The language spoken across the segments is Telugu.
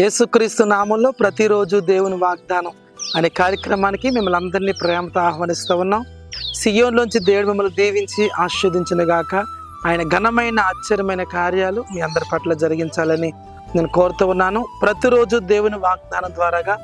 యేసుక్రీస్తు నామంలో ప్రతిరోజు దేవుని వాగ్దానం అనే కార్యక్రమానికి మిమ్మల్ని అందరినీ ప్రేమతో ఆహ్వానిస్తూ ఉన్నాం. సియోన్లోంచి దేవుడు మిమ్మల్ని దీవించి ఆస్వాదించిన గాక ఆయన ఘనమైన ఆశ్చర్యమైన కార్యాలు మీ అందరి పట్ల జరిగించాలని నేను కోరుతూ ఉన్నాను. ప్రతిరోజు దేవుని వాగ్దానం ద్వారాగా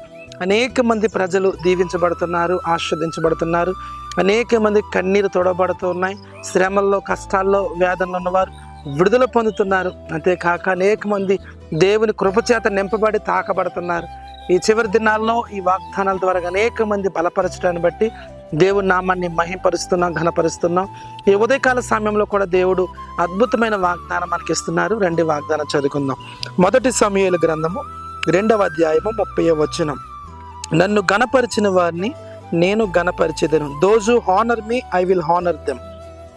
అనేక మంది ప్రజలు దీవించబడుతున్నారు ఆస్వాదించబడుతున్నారు అనేక మంది కన్నీరు తొడబడుతూ ఉన్నాయి. శ్రమల్లో కష్టాల్లో వేదనలు ఉన్నవారు విడుదల పొందుతున్నారు. అంతేకాక అనేక మంది దేవుని కృపచేత నింపబడి తాకబడుతున్నారు. ఈ చివరి దినాల్లో ఈ వాగ్దానాల ద్వారా అనేక మంది బలపరచడాన్ని బట్టి దేవుని నామాన్ని మహింపరుస్తున్నాం ఘనపరుస్తున్నాం. ఈ ఉదయకాల సమయంలో కూడా దేవుడు అద్భుతమైన వాగ్దానం మనకి ఇస్తున్నారు రెండు వాగ్దానం చదువుకుందాం. మొదటి సమయాల గ్రంథము రెండవ అధ్యాయము ముప్పై వచనం. నన్ను గణపరిచిన వారిని నేను గణపరిచేదను those honour me I will honour them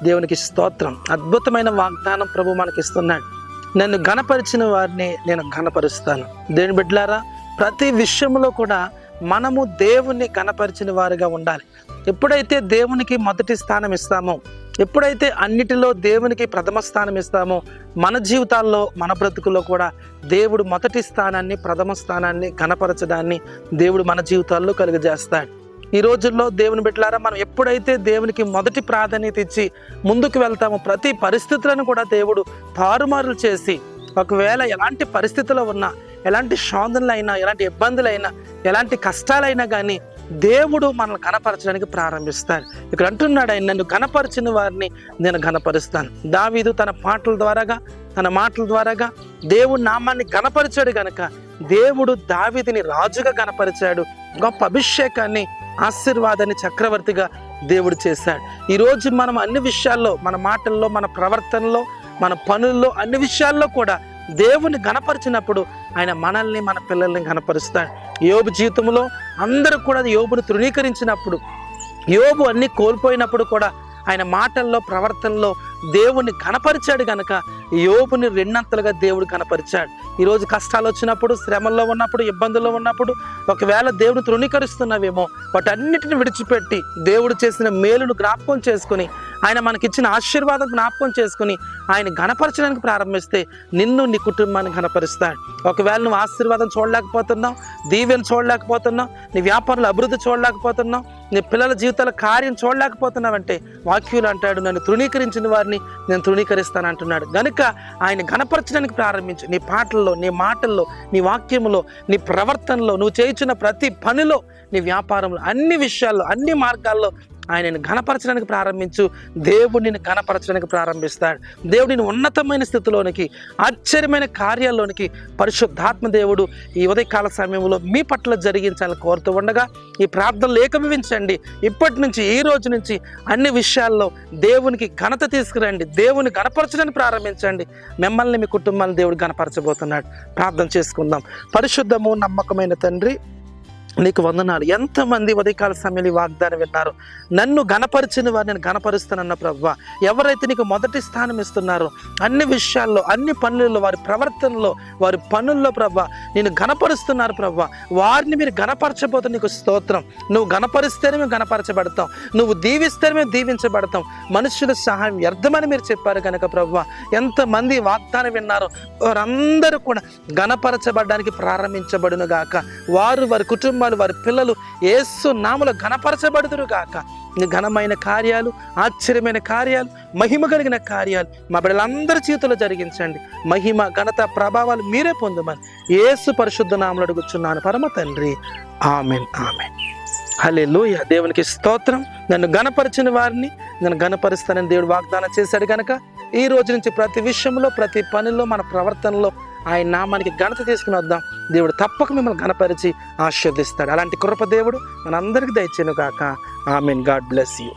దేవునికి స్తోత్రం. అద్భుతమైన వాగ్దానం ప్రభు మనకి ఇస్తున్నాడు నన్ను గణపరిచిన వారిని నేను గణపరుస్తాను దేని బిడ్డలారా ప్రతి విషయంలో కూడా మనము దేవుణ్ణి గణపరిచిన వారిగా ఉండాలి. ఎప్పుడైతే దేవునికి మొదటి స్థానం ఇస్తామో ఎప్పుడైతే అన్నిటిలో దేవునికి ప్రథమ స్థానం ఇస్తామో మన జీవితాల్లో మన బ్రతుకులో కూడా దేవుడు మొదటి స్థానాన్ని ప్రథమ స్థానాన్ని గణపరచడాన్ని దేవుడు మన జీవితాల్లో కలుగజేస్తాడు. ఈ రోజుల్లో దేవుని బిడ్డలారా మనం ఎప్పుడైతే దేవునికి మొదటి ప్రాధాన్యత ఇచ్చి ముందుకు వెళ్తామో ప్రతి పరిస్థితులను కూడా దేవుడు తారుమారులు చేసి ఒకవేళ ఎలాంటి పరిస్థితుల్లో ఉన్నా ఎలాంటి శోధనలైనా ఎలాంటి ఇబ్బందులైనా ఎలాంటి కష్టాలైనా కానీ దేవుడు మనల్ని కనపరచడానికి ప్రారంభిస్తాడు. ఇక్కడ అంటున్నాడు ఆయన నన్ను కనపరిచిన వారిని నేను కనపరుస్తాను దావీదు తన పాటల ద్వారాగా తన మాటల ద్వారాగా దేవుడు నామాన్ని గణపరిచాడు గనక దేవుడు దావిదిని రాజుగా కనపరిచాడు గొప్ప అభిషేకాన్ని ఆశీర్వాదాన్ని చక్రవర్తిగా దేవుడు చేశాడు. ఈరోజు మనం అన్ని విషయాల్లో మన మాటల్లో మన ప్రవర్తనలో మన పనుల్లో అన్ని విషయాల్లో కూడా దేవుని గణపరిచినప్పుడు ఆయన మనల్ని మన పిల్లల్ని గణపరుస్తాడు యోబు జీవితంలో అందరూ కూడా యోబును తృణీకరించినప్పుడు యోబు అన్ని కోల్పోయినప్పుడు కూడా ఆయన మాటల్లో ప్రవర్తనలో దేవుణ్ణి కనపరిచాడు గనక యోబుని రెండంతలుగా దేవుడు కనపరిచాడు. ఈరోజు కష్టాలు వచ్చినప్పుడు శ్రమల్లో ఉన్నప్పుడు ఇబ్బందుల్లో ఉన్నప్పుడు ఒకవేళ దేవుడు తృణీకరిస్తున్నావేమో వాటన్నిటిని విడిచిపెట్టి దేవుడు చేసిన మేలును జ్ఞాపకం చేసుకుని ఆయన మనకిచ్చిన ఆశీర్వాదం జ్ఞాపకం చేసుకుని ఆయన గణపరచడానికి ప్రారంభిస్తే నిన్ను నీ కుటుంబాన్ని గణపరుస్తాడు ఒకవేళ నువ్వు ఆశీర్వాదం చూడలేకపోతున్నావు దీవెను చూడలేకపోతున్నావు నీ వ్యాపారంలో అభివృద్ధి చూడలేకపోతున్నావు నీ పిల్లల జీవితాల కార్యం చూడలేకపోతున్నావంటే వాక్యులు అంటాడు నన్ను తృణీకరించిన వారిని నేను తృణీకరిస్తాను అంటున్నాడు. గనుక ఆయన గణపరచడానికి ప్రారంభించు. నీ పాటల్లో నీ మాటల్లో నీ వాక్యంలో నీ ప్రవర్తనలో నువ్వు చేయించిన ప్రతి పనిలో నీ వ్యాపారంలో అన్ని విషయాల్లో అన్ని మార్గాల్లో ఆయనను ఘనపరచడానికి ప్రారంభించు. దేవుడిని ఘనపరచడానికి ప్రారంభిస్తాడు. దేవుడిని ఉన్నతమైన స్థితిలోనికి ఆశ్చర్యమైన కార్యాల్లోనికి పరిశుద్ధాత్మ దేవుడు ఈ ఉదయకాల సమయంలో మీ పట్ల జరిగించాలని కోరుతూ ఉండగా ఈ ప్రార్థనలు ఏకమివించండి ఇప్పటి నుంచి ఈ రోజు నుంచి అన్ని విషయాల్లో దేవునికి ఘనత తీసుకురండి. దేవుని గణపరచడానికి ప్రారంభించండి. మిమ్మల్ని మీ కుటుంబాన్ని దేవుడు గణపరచబోతున్నాడు ప్రార్థన చేసుకుందాం. పరిశుద్ధము నమ్మకమైన తండ్రి నీకు వందనాలు. ఎంతమంది ఉదయకాల సమయంలో ఈ వాగ్దానం విన్నారు? నన్ను గణపరిచిన వారు నేను గణపరుస్తానన్న ప్రభు ఎవరైతే నీకు మొదటి స్థానం ఇస్తున్నారో అన్ని విషయాల్లో అన్ని పనులలో వారి ప్రవర్తనలో వారి పనుల్లో ప్రభు నేను గణపరుస్తున్నారు ప్రభు వారిని మీరు గణపరచబోతే నీకు స్తోత్రం. నువ్వు గణపరిస్తేనే మేము గణపరచబడతాం నువ్వు దీవిస్తేనే మేము దీవించబడతాం. మనుషుల సహాయం వ్యర్థమని మీరు చెప్పారు కనుక ప్రభు ఎంతమంది వాగ్దానం విన్నారో వారందరూ కూడా గణపరచబడడానికి ప్రారంభించబడును గాక వారు వారి కుటుంబాలు వారి పిల్లలు ఏసు నాములు ఘనపరచబడుదురు గాక. ఘనమైన కార్యాలు ఆశ్చర్యమైన కార్యాలు మహిమ కలిగిన కార్యాలు మా బిడ్డలందరి చేతుల్లో జరిగించండి. మహిమ ఘనత ప్రభావాలు మీరే పొందమని ఏసు పరిశుద్ధ నామలు అడుగుచున్నాను. పరమ తండ్రి ఆమెన్ ఆమెన్. హలే దేవునికి స్తోత్రం. నన్ను గణపరిచిన వారిని నన్ను గణపరుస్తానని దేవుడు వాగ్దానం చేశాడు కనుక ఈ రోజు నుంచి ప్రతి విషయంలో ప్రతి పనిలో మన ప్రవర్తనలో ఆయన నామానికి ఘనత తీసుకుని వద్దాం. దేవుడు తప్పక మిమ్మల్ని గణపరిచి ఆశీర్దిస్తాడు అలాంటి కృప దేవుడు మనందరికీ దయచేను కాక ఆమెన్. God bless you.